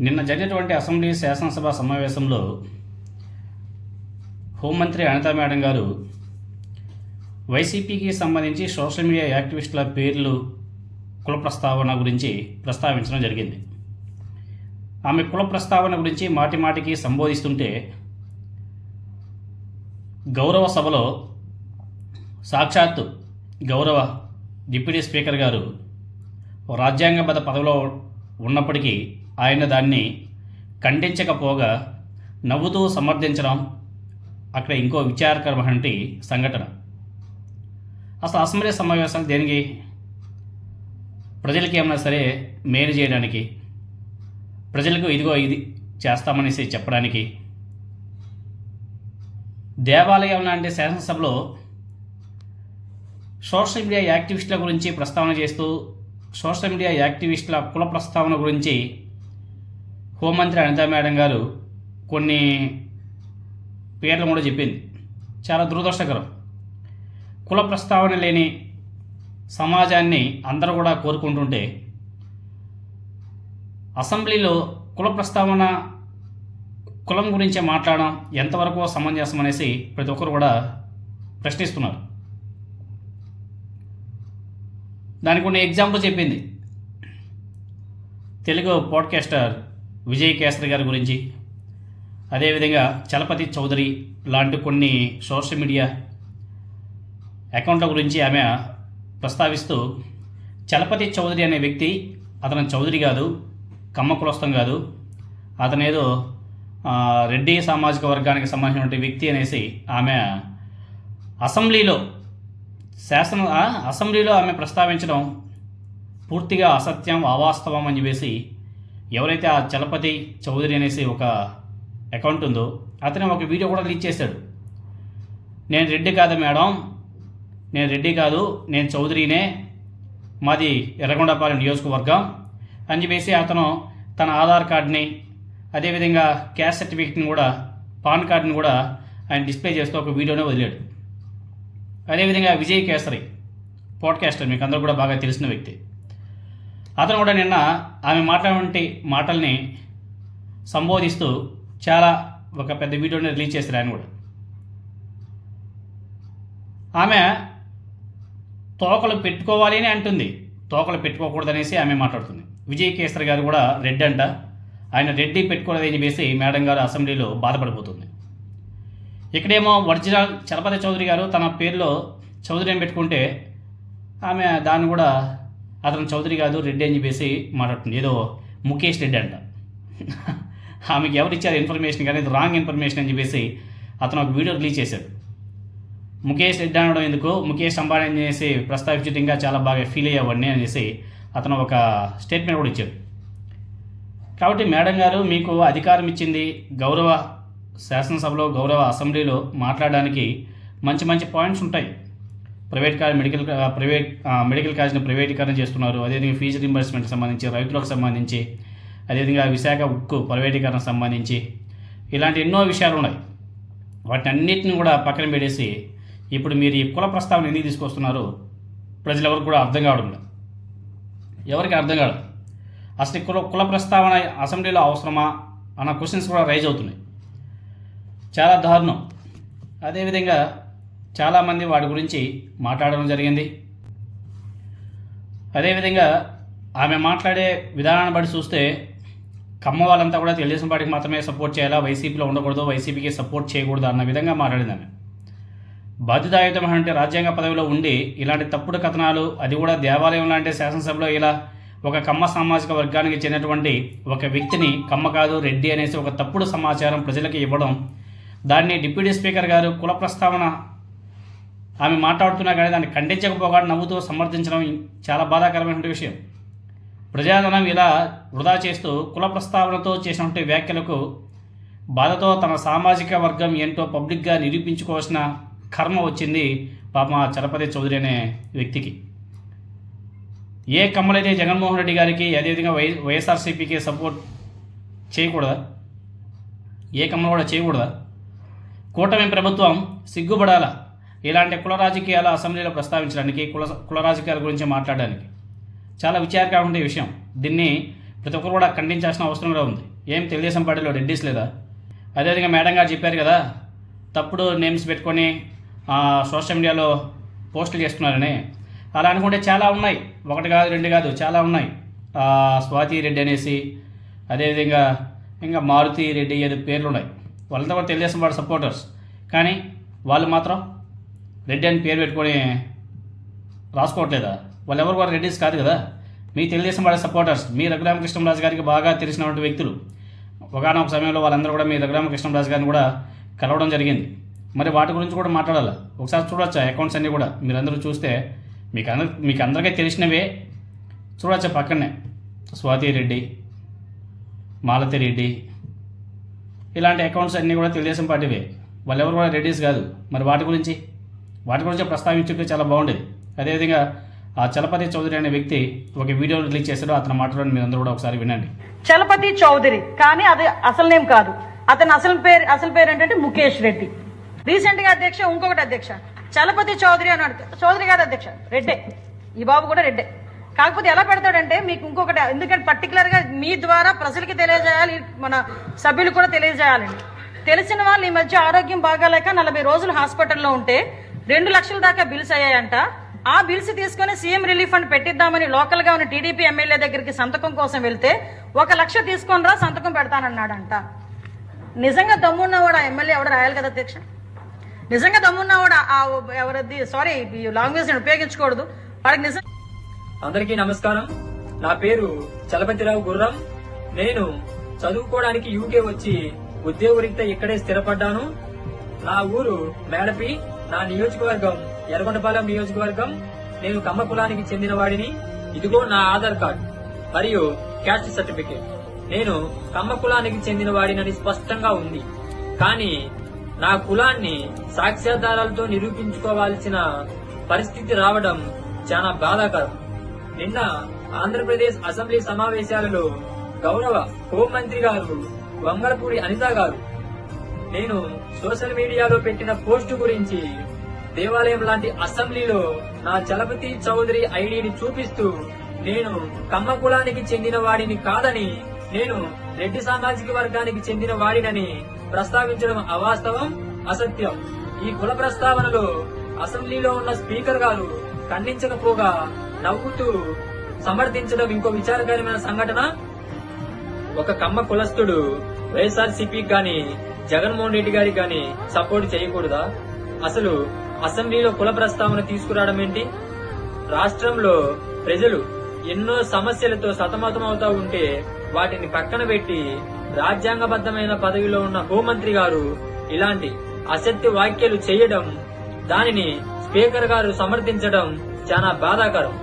నిన్న జరిగినటువంటి అసెంబ్లీ శాసనసభ సమావేశంలో హోంమంత్రి అనితా మేడం గారు వైసీపీకి సంబంధించి సోషల్ మీడియా యాక్టివిస్టుల పేర్లు కుల ప్రస్తావన గురించి ప్రస్తావించడం జరిగింది. ఆమె కుల ప్రస్తావన గురించి మాటి మాటికి సంబోధిస్తుంటే గౌరవ సభలో సాక్షాత్తు గౌరవ డిప్యూటీ స్పీకర్ గారు రాజ్యాంగబద్ధ పదవిలో ఉన్నప్పటికీ ఆయన దాన్ని ఖండించకపోగా నవ్వుతూ సమర్థించడం అక్కడ ఇంకో విచారకరమైనటువంటి సంఘటన. అసలు అసెంబ్లీ సమావేశాలు దేనికి? ప్రజలకి ఏమైనా సరే మేలు చేయడానికి ప్రజలకు ఇదిగో ఇది చేస్తామనేసి చెప్పడానికి. దేవాలయం లాంటి శాసనసభలో సోషల్ మీడియా యాక్టివిస్టుల గురించి ప్రస్తావన చేస్తూ సోషల్ మీడియా యాక్టివిస్టుల కుల ప్రస్తావన గురించి హోంమంత్రి అనితా మేడం గారు కొన్ని పేర్లు కూడా చెప్పింది. చాలా దురదృష్టకరం. కుల ప్రస్తావన లేని సమాజాన్ని అందరూ కూడా కోరుకుంటుంటే అసెంబ్లీలో కుల ప్రస్తావన కులం గురించి మాట్లాడడం ఎంతవరకు సమంజసం అనేసి ప్రతి ఒక్కరు కూడా ప్రశ్నిస్తున్నారు. దానికి కొన్ని ఎగ్జాంపుల్ చెప్పింది. తెలుగు పాడ్కాస్టర్ విజయ్ కేసరి గారి గురించి. అదేవిధంగా చలపతి చౌదరి లాంటి కొన్ని సోషల్ మీడియా అకౌంట్ల గురించి ఆమె ప్రస్తావిస్తూ చలపతి చౌదరి అనే వ్యక్తి అతను చౌదరి కాదు కమ్మ కులస్థం కాదు అతనేదో రెడ్డి సామాజిక వర్గానికి సంబంధించినటువంటి వ్యక్తి అనేసి ఆమె అసెంబ్లీలో శాసన అసెంబ్లీలో ఆమె ప్రస్తావించడం పూర్తిగా అసత్యం అవాస్తవం అని చెప్పేసి ఎవరైతే ఆ చలపతి చౌదరి అనేసి ఒక అకౌంట్ ఉందో అతను ఒక వీడియో కూడా లీక్ చేశాడు. నేను రెడ్డి కాదు మేడం. నేను రెడ్డి కాదు. నేను చౌదరినే. మాది ఎర్రగొండపాలెం నియోజకవర్గం అని చెప్పేసి అతను తన ఆధార్ కార్డ్ని అదేవిధంగా క్యాస్ట్ సర్టిఫికేట్ని కూడా పాన్ కార్డ్ని కూడా ఆయన డిస్ప్లే చేస్తూ ఒక వీడియోనే వదిలాడు. అదేవిధంగా విజయ్ కేసరి పాడ్కాస్టర్ మీకు అందరూ కూడా బాగా తెలిసిన వ్యక్తి. అతను కూడా నిన్న ఆమె మాట్లాడే మాటల్ని సంబోధిస్తూ చాలా ఒక పెద్ద వీడియోని రిలీజ్ చేశారు ఆయన కూడా. ఆమె తోకలు పెట్టుకోవాలి అని అంటుంది. తోకలు పెట్టుకోకూడదనేసి ఆమె మాట్లాడుతుంది. విజయ్ కేసరి గారు కూడా రెడ్ అంట. ఆయన రెడ్డి పెట్టుకోలేదని చెప్పేసి మేడం గారు అసెంబ్లీలో బాధపడిపోతుంది. ఇక్కడేమో ఒరిజినల్ చలపతి చౌదరి గారు తన పేరులో చౌదరిని పెట్టుకుంటే ఆమె దాన్ని కూడా అతను చౌదరి కాదు రెడ్డి అని చెప్పేసి మాట్లాడుతుంది. ఏదో ముఖేష్ రెడ్డి అంట. ఆమెకి ఎవరు ఇచ్చారు ఇన్ఫర్మేషన్ కానీ ఇది రాంగ్ ఇన్ఫర్మేషన్ అని చెప్పేసి అతను ఒక వీడియో రిలీజ్ చేశాడు. ముఖేష్ రెడ్డి అనడం ఎందుకు? ముఖేష్ అంబానీ అని చేసి ప్రస్తావించడం ఇంకా చాలా బాగా ఫీల్ అయ్యేవాడిని అనేసి అతను ఒక స్టేట్మెంట్ కూడా ఇచ్చాడు. కాబట్టి మేడం గారు మీకు అధికారం ఇచ్చింది గౌరవ శాసనసభలో గౌరవ అసెంబ్లీలో మాట్లాడడానికి మంచి మంచి పాయింట్స్ ఉంటాయి. Private college medical private medical కాలేజ్ని ప్రైవేటీకరణ చేస్తున్నారు. అదేవిధంగా ఫీజు రింబర్స్మెంట్ సంబంధించి రైతులకు సంబంధించి అదేవిధంగా విశాఖ ఉక్కు ప్రైవేటీకరణ సంబంధించి ఇలాంటి ఎన్నో విషయాలు ఉన్నాయి. వాటిని అన్నిటిని కూడా పక్కన పెట్టేసి ఇప్పుడు మీరు ఈ కుల ప్రస్తావన ఎందుకు తీసుకొస్తున్నారు? ప్రజలెవరికి కూడా అర్థం కావడం లేదు. ఎవరికి అర్థం కాదు అసలు కుల కుల ప్రస్తావన అసెంబ్లీలో అవసరమా? అన్న క్వశ్చన్స్ కూడా రైజ్ అవుతున్నాయి. చాలా దారుణం. అదేవిధంగా చాలామంది వాడి గురించి మాట్లాడడం జరిగింది. అదేవిధంగా ఆమె మాట్లాడే విధానాన్ని బట్టి చూస్తే కమ్మ వాళ్ళంతా కూడా తెలుగుదేశం పార్టీకి మాత్రమే సపోర్ట్ చేయాలా? వైసీపీలో ఉండకూడదు వైసీపీకి సపోర్ట్ చేయకూడదు అన్న విధంగా మాట్లాడింది ఆమె. అంటే రాజ్యాంగ పదవిలో ఉండి ఇలాంటి తప్పుడు కథనాలు అది కూడా దేవాలయం లాంటి శాసనసభలో ఇలా ఒక కమ్మ సామాజిక వర్గానికి చెందినటువంటి ఒక వ్యక్తిని కమ్మ కాదు రెడ్డి అనేసి ఒక తప్పుడు సమాచారం ప్రజలకు ఇవ్వడం దాన్ని డిప్యూటీ స్పీకర్ గారు కుల ప్రస్తావన ఆమె మాట్లాడుతున్నా కానీ దాన్ని ఖండించకపోగా నవ్వుతూ సమర్థించడం చాలా బాధాకరమైన విషయం. ప్రజాధనం ఇలా వృధా చేస్తూ కుల ప్రస్తావనతో చేసినటువంటి వ్యాఖ్యలకు బాధతో తన సామాజిక వర్గం ఏంటో పబ్లిక్గా నిరూపించుకోవాల్సిన కర్మ వచ్చింది పాప చలపతి చౌదరి అనే వ్యక్తికి. ఏ కమ్మలైతే జగన్మోహన్ రెడ్డి గారికి అదేవిధంగా వై వైఎస్ఆర్సీపీకి సపోర్ట్ చేయకూడదా? ఏ కమ్మలు కూడా చేయకూడదా? కూటమి ప్రభుత్వం సిగ్గుపడాలా? ఇలాంటి కుల రాజకీయాలు అసెంబ్లీలో ప్రస్తావించడానికి కుల కుల రాజకీయాల గురించి మాట్లాడడానికి చాలా విచారకరమైన విషయం. దీన్ని ప్రతి ఒక్కరు కూడా ఖండించాల్సిన అవసరం కూడా ఉంది. ఏం తెలుగుదేశం పార్టీలో రెడ్డిస్ లేదా? అదేవిధంగా మేడం గారు చెప్పారు కదా తప్పుడు నేమ్స్ పెట్టుకొని సోషల్ మీడియాలో పోస్టులు చేస్తున్నారని. అలా అనుకుంటే చాలా ఉన్నాయి. ఒకటి కాదు రెండు కాదు చాలా ఉన్నాయి. స్వాతి రెడ్డి అనేసి అదేవిధంగా ఇంకా మారుతి రెడ్డి ఏదో పేర్లు ఉన్నాయి. వాళ్ళంతా కూడా తెలుగుదేశం పార్టీ సపోర్టర్స్. కానీ వాళ్ళు మాత్రం రెడ్డి అని పేరు పెట్టుకొని రాసుకోవట్లేదా? వాళ్ళు ఎవరు కూడా రెడ్డిస్ కాదు కదా. మీ తెలుగుదేశం వాళ్ళ సపోర్టర్స్ మీ రఘురామకృష్ణరాజు గారికి బాగా తెలిసినటువంటి వ్యక్తులు. ఒకనొక సమయంలో వాళ్ళందరూ కూడా మీ రఘురామకృష్ణరాజు గారిని కూడా కలవడం జరిగింది. మరి వాటి గురించి కూడా మాట్లాడాలి? ఒకసారి చూడవచ్చా అకౌంట్స్ అన్నీ కూడా? మీరందరూ చూస్తే మీకు అందరు మీకు అందరికీ తెలిసినవే చూడొచ్చా పక్కనే. స్వాతి రెడ్డి మాలతి రెడ్డి ఇలాంటి అకౌంట్స్ అన్నీ కూడా తెలుగుదేశం పార్టీవే. వాళ్ళెవరు కూడా రెడ్డిస్ కాదు. మరి వాటి గురించి? వాటి గురించి ప్రస్తావించుంటే చాలా బాగుండేది. అదేవిధంగా ఆ చలపతి చౌదరి అనే వ్యక్తి ఒక వీడియో రిలీజ్ చేశాడు. అతను మాట్లాడని మీరు అందరూ కూడా ఒకసారి వినండి. చలపతి చౌదరి. కానీ అది అసలు నేమ్ కాదు. అతని అసలు పేరు అసలు పేరు ఏంటంటే ముఖేష్ రెడ్డి. రీసెంట్గా అధ్యక్ష ఇంకొకటి అధ్యక్ష. చలపతి చౌదరి అని అడుగుతాడు చౌదరి కాదు అధ్యక్ష రెడ్డే. ఈ బాబు కూడా రెడ్డే. కాకపోతే ఎలా పెడతాడంటే మీకు ఇంకొకటి ఎందుకంటే పర్టికులర్గా మీ ద్వారా ప్రజలకి తెలియజేయాలి మన సభ్యులు కూడా తెలియజేయాలండి. తెలిసిన వాళ్ళు ఈ మధ్య ఆరోగ్యం బాగాలేక నలభై రోజులు హాస్పిటల్లో ఉంటే రెండు లక్షల దాకా బిల్స్ అయ్యాయంట. ఆ బిల్స్ తీసుకొని సీఎం రిలీఫ్ ఫండ్ పెట్టిద్దామని లోకల్గా ఉన్న టీడీపీ ఎమ్మెల్యే దగ్గరికి సంతకం కోసం వెళ్తే ఒక లక్ష తీసుకొని రా సంతకం పెడతానన్నాడంట. నిజంగా దమ్మున్నవాడు ఆ ఎమ్మెల్యే? ఎవడు రాయాలి కదా అధ్యక్ష? నిజంగా దమ్మున్నవాడు ఆ ఎవరిది? సారీ ఈ లాంగ్వేజ్ నేను ఉపయోగించకూడదు. వాడికి నిజం అందరికీ నమస్కారం. నా పేరు చలపతిరావు గుర్రం. నేను చదువుకోవడానికి యూకే వచ్చి ఉద్యోగరీత్యా ఇక్కడే స్థిరపడ్డాను. నా ఊరు మేడపి. నా నియోజకవర్గం ఎర్రగొండపాలెం నియోజకవర్గం. నేను కమ్మ కులానికి చెందిన వాడిని. ఇదిగో నా ఆధార్ కార్డ్ మరియు క్యాస్ట్ సర్టిఫికేట్. నేను కమ్మ కులానికి చెందిన వాడినని స్పష్టంగా ఉంది. కానీ నా కులాన్ని సాక్ష్యాధారాలతో నిరూపించుకోవాల్సిన పరిస్థితి రావడం చాలా బాధాకరం. నిన్న ఆంధ్రప్రదేశ్ అసెంబ్లీ సమావేశాలలో గౌరవ హోంమంత్రి గారు వంగలపూడి అనిత గారు నేను సోషల్ మీడియాలో పెట్టిన పోస్టు గురించి దేవాలయం లాంటి అసెంబ్లీలో నా చలపతి చౌదరి ఐడిని చూపిస్తూ నేను కమ్మ కులానికి చెందిన వాడిని కాదని నేను రెడ్డి సామాజిక వర్గానికి చెందిన వాడినని ప్రస్తావించడం అవాస్తవం అసత్యం. ఈ కుల ప్రస్తావనలో అసెంబ్లీలో ఉన్న స్పీకర్ గారు ఖండించకపోగా నవ్వుతూ సమర్థించడం ఇంకో విచారకరమైన సంఘటన? ఒక కమ్మ కులస్తుడు వైఎస్ఆర్సీపీ గాని జగన్మోహన్ రెడ్డి గారికి గాని సపోర్ట్ చేయకూడదా? అసలు అసెంబ్లీలో కుల ప్రస్తావన తీసుకురావడం ఏంటి? రాష్ట్రంలో ప్రజలు ఎన్నో సమస్యలతో సతమతమవుతా ఉంటే వాటిని పక్కన పెట్టి రాజ్యాంగబద్ధమైన పదవిలో ఉన్న హోంమంత్రి గారు ఇలాంటి అసత్య వ్యాఖ్యలు చేయడం దానిని స్పీకర్ గారు సమర్థించడం చాలా బాధాకరం.